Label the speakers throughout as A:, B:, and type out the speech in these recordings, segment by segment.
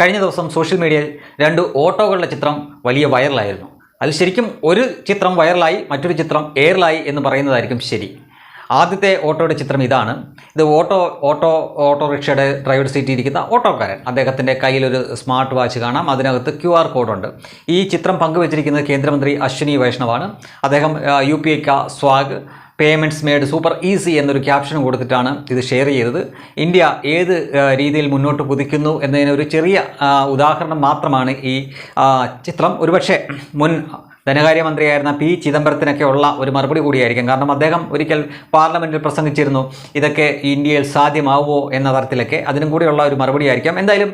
A: കഴിഞ്ഞ ദിവസം സോഷ്യൽ മീഡിയയിൽ രണ്ട് ഓട്ടോകളുടെ ചിത്രം വലിയ വൈറലായിരുന്നു. അതിൽ ശരിക്കും ഒരു ചിത്രം വൈറലായി മറ്റൊരു ചിത്രം എയറിലായി എന്ന് പറയുന്നതായിരിക്കും ശരി. ആദ്യത്തെ ഓട്ടോയുടെ ചിത്രം ഇതാണ്. ഇത് ഓട്ടോ ഓട്ടോ ഓട്ടോറിക്ഷയുടെ ഡ്രൈവർ സീറ്റിൽ ഇരിക്കുന്ന ഓട്ടോക്കാരൻ. അദ്ദേഹത്തിന്റെ കയ്യിലൊരു സ്മാർട്ട് വാച്ച് കാണാം. അതിനകത്ത് ക്യു ആർ കോഡുണ്ട്. ഈ ചിത്രം പങ്കുവച്ചിരിക്കുന്നത് കേന്ദ്രമന്ത്രി അശ്വിനി വൈഷ്ണവാണ്. അദ്ദേഹം U P ഐക്ക swag payments made super easy എന്നൊരു ക്യാപ്ഷൻ കൊടുത്തിട്ടാണ് ഇത് ഷെയർ ചെയ്തത്. ഇന്ത്യ ഏത് രീതിയിൽ മുന്നോട്ട് കുതിക്കുന്നു എന്നതിന് ഒരു ചെറിയ ഉദാഹരണം മാത്രമാണ് ഈ ചിത്രം. ഒരുപക്ഷെ മുൻ ധനകാര്യമന്ത്രിയായിരുന്ന പി ചിദംബരത്തിനൊക്കെ ഉള്ള ഒരു മറുപടി കൂടിയായിരിക്കും. കാരണം അദ്ദേഹം ഒരിക്കൽ പാർലമെന്റിൽ പ്രസംഗിച്ചിരുന്നു ഇതൊക്കെ ഇന്ത്യയിൽ സാധ്യമാവുമോ എന്ന തരത്തിലൊക്കെ. അതിനും കൂടിയുള്ള ഒരു മറുപടി ആയിരിക്കാം എന്തായാലും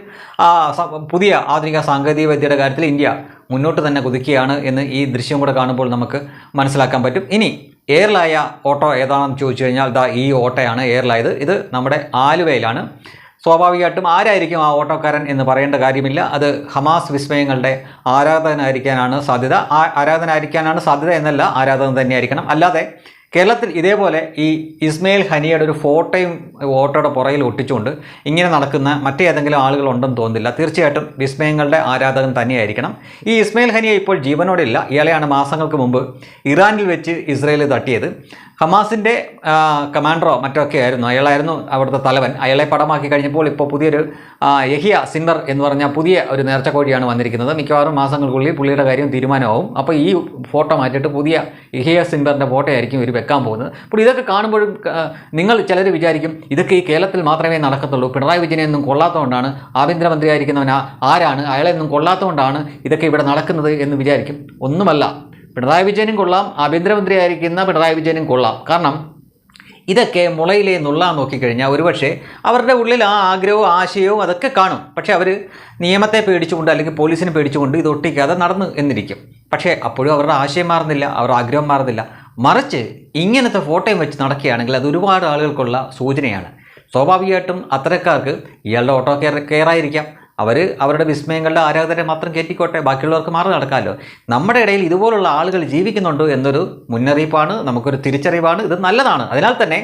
A: പുതിയ ആധുനിക സാങ്കേതിക വിദ്യയുടെ കാര്യത്തിൽ ഇന്ത്യ മുന്നോട്ട് തന്നെ കുതിക്കുകയാണ് എന്ന് ഈ ദൃശ്യം കൂടെ കാണുമ്പോൾ നമുക്ക് മനസ്സിലാക്കാൻ പറ്റും. ഇനി എയറിലായ ഓട്ടോ ഏതാണെന്ന് ചോദിച്ചു കഴിഞ്ഞാൽ ദാ ഈ ഓട്ടോയാണ് എയറിലായത്. ഇത് നമ്മുടെ ആലുവയിലാണ്. സ്വാഭാവികമായിട്ടും ആരായിരിക്കും ആ ഓട്ടോക്കാരൻ എന്ന് പറയേണ്ട കാര്യമില്ല. അത് ഹമാസ് വിസ്മയങ്ങളുടെ ആരാധകനായിരിക്കാനാണ് സാധ്യത. ആ ആരാധനായിരിക്കാനാണ് സാധ്യത എന്നല്ല ആരാധകൻ തന്നെയായിരിക്കണം. അല്ലാതെ കേരളത്തിൽ ഇതേപോലെ ഈ ഇസ്മയിൽ ഹനിയുടെ ഒരു ഫോട്ടോയും ഓട്ടോയുടെ പുറയിൽ ഒട്ടിച്ചുകൊണ്ട് ഇങ്ങനെ നടക്കുന്ന മറ്റേതെങ്കിലും ആളുകൾ ഉണ്ടെന്ന് തോന്നുന്നില്ല. തീർച്ചയായിട്ടും വിസ്മയങ്ങളുടെ ആരാധകൻ തന്നെയായിരിക്കണം. ഈ ഇസ്മയിൽ ഹനിയ ഇപ്പോൾ ജീവനോടെ ഇല്ല. ഇയാളെയാണ് മാസങ്ങൾക്ക് മുമ്പ് ഇറാനിൽ വെച്ച് ഇസ്രയേൽ തട്ടിയത്. ഹമാസിന്റെ കമാൻഡറോ മറ്റൊക്കെ ആയിരുന്നു. അയാളായിരുന്നു അവിടുത്തെ തലവൻ. അയാളെ പടമാക്കി കഴിഞ്ഞപ്പോൾ ഇപ്പോൾ പുതിയൊരു യഹിയ സിന്നർ എന്ന് പറഞ്ഞ പുതിയ ഒരു നേർച്ചക്കോഴിയാണ് വന്നിരിക്കുന്നത്. മിക്കവാറും മാസങ്ങൾക്കുള്ളിൽ പുള്ളിയുടെ കാര്യം തീരുമാനമാവും. അപ്പോൾ ഈ ഫോട്ടോ മാറ്റിയിട്ട് പുതിയ യഹിയ സിന്നറിന്റെ ഫോട്ടോ ആയിരിക്കും ഇവർ വെക്കാൻ പോകുന്നത്. അപ്പോൾ ഇതൊക്കെ കാണുമ്പോഴും നിങ്ങൾ ചിലർ വിചാരിക്കും ഇതൊക്കെ ഈ കേരളത്തിൽ മാത്രമേ നടക്കത്തുള്ളൂ. പിണറായി വിജയനെയൊന്നും കൊള്ളാത്തതുകൊണ്ടാണ് ആഭ്യന്തരമന്ത്രിയായിരിക്കുന്നവൻ ആരാണ് അയാളെയൊന്നും കൊള്ളാത്തതുകൊണ്ടാണ് ഇതൊക്കെ ഇവിടെ നടക്കുന്നത് എന്ന് വിചാരിക്കും. ഒന്നുമല്ല. പിണറായി വിജയനും കൊള്ളാം ആഭ്യന്തരമന്ത്രിയായിരിക്കുന്ന പിണറായി വിജയനും കൊള്ളാം. കാരണം ഇതൊക്കെ മുളയിലെ നുള്ളാൻ നോക്കിക്കഴിഞ്ഞാൽ ഒരുപക്ഷെ അവരുടെ ഉള്ളിൽ ആ ആഗ്രഹവും ആശയവും അതൊക്കെ കാണും. പക്ഷേ അവർ നിയമത്തെ പേടിച്ചുകൊണ്ട് അല്ലെങ്കിൽ പോലീസിനെ പേടിച്ചുകൊണ്ട് ഇത് ഒട്ടിക്കാതെ നടന്നു എന്നിരിക്കും. പക്ഷേ അപ്പോഴും അവരുടെ ആശയം മാറുന്നില്ല അവരുടെ ആഗ്രഹം മാറുന്നില്ല. മറിച്ച് ഇങ്ങനത്തെ ഫോട്ടോയും വെച്ച് നടക്കുകയാണെങ്കിൽ അത് ഒരുപാട് ആളുകൾക്കുള്ള സൂചനയാണ്. സ്വാഭാവികമായിട്ടും അത്തരക്കാർക്ക് ഇയാളുടെ ഓട്ടോ കെയർ കെയറായിരിക്കാം. അവർ അവരുടെ വിസ്മയങ്ങളുടെ ആരാധകരെ മാത്രം കയറ്റിക്കോട്ടെ ബാക്കിയുള്ളവർക്ക് മാറി നടക്കാമല്ലോ. നമ്മുടെ ഇടയിൽ ഇതുപോലുള്ള ആളുകൾ ജീവിക്കുന്നുണ്ടോ എന്നൊരു മുന്നറിയിപ്പാണ് നമുക്കൊരു തിരിച്ചറിവാണ്. ഇത് നല്ലതാണ്. അതിനാൽ തന്നെ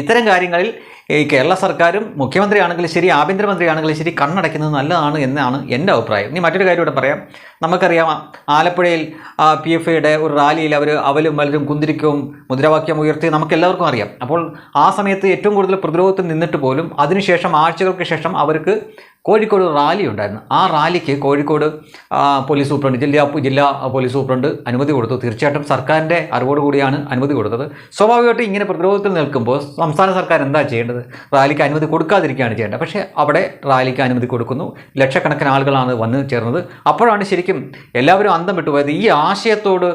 A: ഇത്തരം കാര്യങ്ങളിൽ ഈ കേരള സർക്കാരും മുഖ്യമന്ത്രിയാണെങ്കിലും ശരി ആഭ്യന്തരമന്ത്രിയാണെങ്കിലും ശരി കണ്ണടയ്ക്കുന്നത് നല്ലതാണ് എന്നാണ് എന്റെ അഭിപ്രായം. ഇനി മറ്റൊരു കാര്യം ഇവിടെ പറയാം. നമുക്കറിയാം ആലപ്പുഴയിൽ പി എഫ് ഐയുടെ ഒരു റാലിയിൽ അവർ അവലും വലരും കുന്തിരിക്കും മുദ്രാവാക്യം ഉയർത്തി നമുക്ക് എല്ലാവർക്കും അറിയാം. അപ്പോൾ ആ സമയത്ത് ഏറ്റവും കൂടുതൽ പ്രതിരോധത്തിൽ നിന്നിട്ട് പോലും അതിനുശേഷം ആഴ്ചകൾക്ക് ശേഷം അവർക്ക് കോഴിക്കോട് റാലി ഉണ്ടായിരുന്നു. ആ റാലിക്ക് കോഴിക്കോട് പോലീസ് സൂപ്രണ്ട് ജില്ലാ ജില്ലാ പോലീസ് സൂപ്രണ്ട് അനുമതി കൊടുത്തു. തീർച്ചയായിട്ടും സർക്കാരിന്റെ അറിവോട് കൂടിയാണ് അനുമതി കൊടുത്തത്. സ്വാഭാവികമായിട്ടും ഇങ്ങനെ പ്രതിരോധത്തിൽ നിൽക്കുമ്പോൾ സംസ്ഥാന സർക്കാർ എന്താ ചെയ്യേണ്ടത്? റാലിക്ക് അനുമതി കൊടുക്കാതിരിക്കുകയാണ് ചെയ്യേണ്ടത്. പക്ഷേ അവിടെ റാലിക്ക് അനുമതി കൊടുക്കുന്നു. ലക്ഷക്കണക്കിന് ആളുകളാണ് വന്ന് ചേർന്നത്. അപ്പോഴാണ് ശരിക്കും എല്ലാവരും അന്തം വിട്ടുപോയത്. ഈ ആശയത്തോട്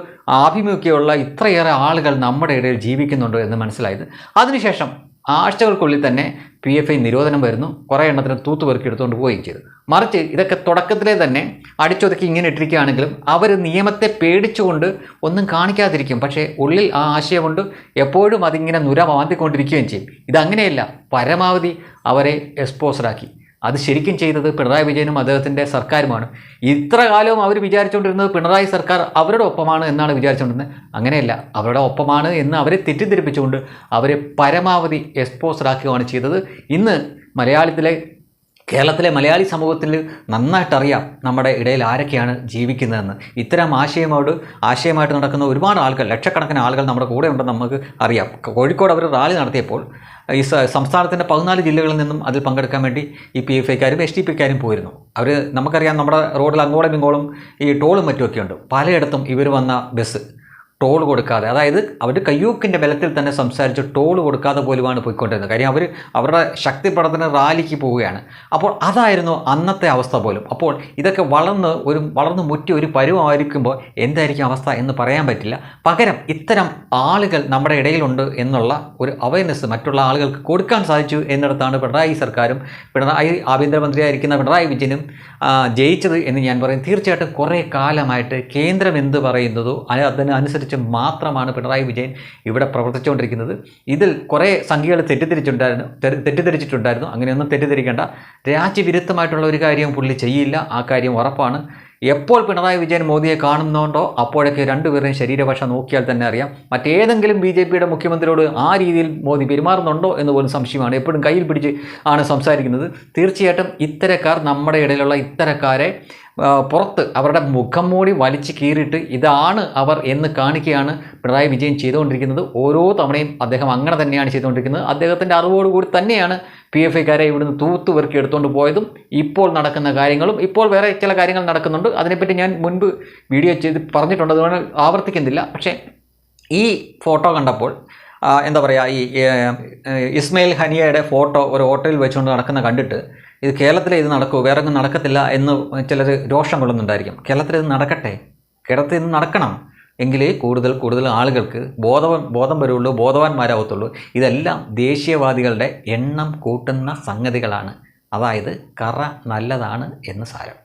A: ആഭിമുഖ്യമുള്ള ഇത്രയേറെ ആളുകൾ നമ്മുടെ ഇടയിൽ ജീവിക്കുന്നുണ്ടോ എന്ന് മനസ്സിലായത്. അതിനുശേഷം ആഴ്ചകൾക്കുള്ളിൽ തന്നെ പി എഫ് ഐ നിരോധനം വരുന്നു. കുറേ എണ്ണത്തിന് തൂത്തുപെറുക്കി എടുത്തുകൊണ്ട് പോവുകയും ചെയ്തു. മറിച്ച് ഇതൊക്കെ തുടക്കത്തിലെ തന്നെ അടിച്ചൊതുക്കി ഇങ്ങനെ ഇട്ടിരിക്കുകയാണെങ്കിലും അവർ നിയമത്തെ പേടിച്ചുകൊണ്ട് ഒന്നും കാണിക്കാതിരിക്കും. പക്ഷേ ഉള്ളിൽ ആ ആശയമുണ്ട്. എപ്പോഴും അതിങ്ങനെ നുര മാന്തിക്കൊണ്ടിരിക്കുകയും ചെയ്യും. ഇതങ്ങനെയല്ല. പരമാവധി അവരെ എക്സ്പോസറാക്കി അത് ശരിക്കും ചെയ്തത് പിണറായി വിജയനും അദ്ദേഹത്തിന്റെ സർക്കാരുമാണ്. ഇത്ര കാലവും അവർ വിചാരിച്ചുകൊണ്ടിരുന്നത് പിണറായി സർക്കാർ അവരുടെ ഒപ്പമാണ് എന്നാണ് വിചാരിച്ചുകൊണ്ടിരുന്നത് അങ്ങനെയല്ല. അവരുടെ ഒപ്പമാണ് എന്ന് അവരെ തെറ്റിദ്ധരിപ്പിച്ചുകൊണ്ട് അവരെ പരമാവധി എക്സ്പോസറാക്കുകയാണ് ചെയ്തത്. ഇന്ന് മലയാളത്തിലെ കേരളത്തിലെ മലയാളി സമൂഹത്തിൽ നന്നായിട്ടറിയാം നമ്മുടെ ഇടയിൽ ആരൊക്കെയാണ് ജീവിക്കുന്നതെന്ന്. ഇത്തരം ആശയമോട് ആശയമായിട്ട് നടക്കുന്ന ഒരുപാട് ആളുകൾ ലക്ഷക്കണക്കിന് ആളുകൾ നമ്മുടെ കൂടെ ഉണ്ടെന്ന് നമുക്ക് അറിയാം. കോഴിക്കോട് അവർ റാലി നടത്തിയപ്പോൾ ഈ സംസ്ഥാനത്തിന്റെ പതിനാല് ജില്ലകളിൽ നിന്നും അതിൽ പങ്കെടുക്കാൻ വേണ്ടി ഈ പി എഫ് ഐക്കാരും എസ് ടി പി ക്കാരും പോയിരുന്നു. അവർ നമുക്കറിയാം നമ്മുടെ റോഡിൽ അങ്ങോളം ഇങ്ങോളം ഈ ടോളും മറ്റുമൊക്കെ ഉണ്ട്. പലയിടത്തും ഇവർ വന്ന ബസ് ടോൾ കൊടുക്കാതെ അതായത് അവർ കയ്യൂക്കിന്റെ ബലത്തിൽ തന്നെ സംസാരിച്ച് ടോൾ കൊടുക്കാതെ പോലുമാണ് പോയിക്കൊണ്ടിരുന്നത്. കാര്യം അവർ അവരുടെ ശക്തി റാലിക്ക് പോവുകയാണ്. അപ്പോൾ അതായിരുന്നു അന്നത്തെ അവസ്ഥ പോലും. അപ്പോൾ ഇതൊക്കെ വളർന്ന് ഒരു വളർന്ന് മുറ്റി ഒരു പരുവമായിരിക്കുമ്പോൾ എന്തായിരിക്കും അവസ്ഥ എന്ന് പറയാൻ പറ്റില്ല. പകരം ഇത്തരം ആളുകൾ നമ്മുടെ ഇടയിലുണ്ട് എന്നുള്ള ഒരു അവയർനെസ് മറ്റുള്ള ആളുകൾക്ക് കൊടുക്കാൻ സാധിച്ചു എന്നിടത്താണ് പിണറായി സർക്കാരും പിണറായി ആഭ്യന്തരമന്ത്രിയായിരിക്കുന്ന പിണറായി വിജയനും ജയിച്ചത് എന്ന് ഞാൻ പറയും. തീർച്ചയായിട്ടും കുറേ കാലമായിട്ട് കേന്ദ്രം എന്ത് പറയുന്നതോ അത് അതിനനുസരിച്ച് മാത്രമാണ് പിണറായി വിജയൻ ഇവിടെ പ്രവർത്തിച്ചുകൊണ്ടിരിക്കുന്നത്. ഇതിൽ കുറേ സംഖ്യകൾ തെറ്റിദ്ധരിച്ചിട്ടുണ്ടായിരുന്നു. തെറ്റി- തെറ്റിദ്ധരിച്ചിട്ടുണ്ടായിരുന്നു. അങ്ങനെയൊന്നും തെറ്റിദ്ധരിക്കേണ്ട. രാജ്യവിരുദ്ധമായിട്ടുള്ള ഒരു കാര്യവും പുള്ളി ചെയ്യില്ല. ആ കാര്യം ഉറപ്പാണ്. എപ്പോൾ പിണറായി വിജയൻ മോദിയെ കാണുന്നുണ്ടോ അപ്പോഴൊക്കെ രണ്ടുപേരുടെയും ശരീരഭാഷ നോക്കിയാൽ തന്നെ അറിയാം. മറ്റേതെങ്കിലും ബി ജെ പിയുടെ മുഖ്യമന്ത്രിയോട് ആ രീതിയിൽ മോദി പെരുമാറുന്നുണ്ടോ എന്ന് പോലും സംശയമാണ്. എപ്പോഴും കയ്യിൽ പിടിച്ച് ആണ് സംസാരിക്കുന്നത്. തീർച്ചയായിട്ടും ഇത്തരക്കാർ നമ്മുടെ ഇടയിലുള്ള ഇത്തരക്കാരെ പുറത്ത് അവരുടെ മുഖം മൂടി വലിച്ചു കീറിയിട്ട് ഇതാണ് അവർ എന്ന് കാണിക്കുകയാണ് പിണറായി വിജയൻ ചെയ്തുകൊണ്ടിരിക്കുന്നത്. ഓരോ തവണയും അദ്ദേഹം അങ്ങനെ തന്നെയാണ് ചെയ്തുകൊണ്ടിരിക്കുന്നത്. അദ്ദേഹത്തിന്റെ അറിവോടുകൂടി തന്നെയാണ് പി എഫ് ഐക്കാരെ ഇവിടുന്ന് തൂത്ത് വെറുക്കി എടുത്തുകൊണ്ട് പോയതും ഇപ്പോൾ നടക്കുന്ന കാര്യങ്ങളും ഇപ്പോൾ വേറെ ചില കാര്യങ്ങൾ നടക്കുന്നുണ്ട്. അതിനെപ്പറ്റി ഞാൻ മുൻപ് വീഡിയോ ചെയ്ത് പറഞ്ഞിട്ടുണ്ട് അതുകൊണ്ട് ആവർത്തിക്കുന്നില്ല. പക്ഷേ ഈ ഫോട്ടോ കണ്ടപ്പോൾ എന്താ പറയുക ഈ ഇസ്മയിൽ ഹനിയയുടെ ഫോട്ടോ ഒരു ഹോട്ടലിൽ വെച്ചുകൊണ്ട് നടക്കുന്ന കണ്ടിട്ട് ഇത് കേരളത്തിലെ ഇത് നടക്കുമോ വേറെ ഒന്നും നടക്കത്തില്ല എന്ന് ചിലർ രോഷം കൊള്ളുന്നുണ്ടായിരിക്കും. കേരളത്തിൽ ഇത് നടക്കട്ടെ? കേരളത്തിൽ ഇത് നടക്കണം. എങ്കിലേ കൂടുതൽ കൂടുതൽ ആളുകൾക്ക് ബോധവ ബോധം വരുള്ളൂ ബോധവാന്മാരാവത്തുള്ളൂ. ഇതെല്ലാം ദേശീയവാദികളുടെ എണ്ണം കൂട്ടുന്ന സംഗതികളാണ്. അതായത് കറ നല്ലതാണ് എന്ന് സാരം.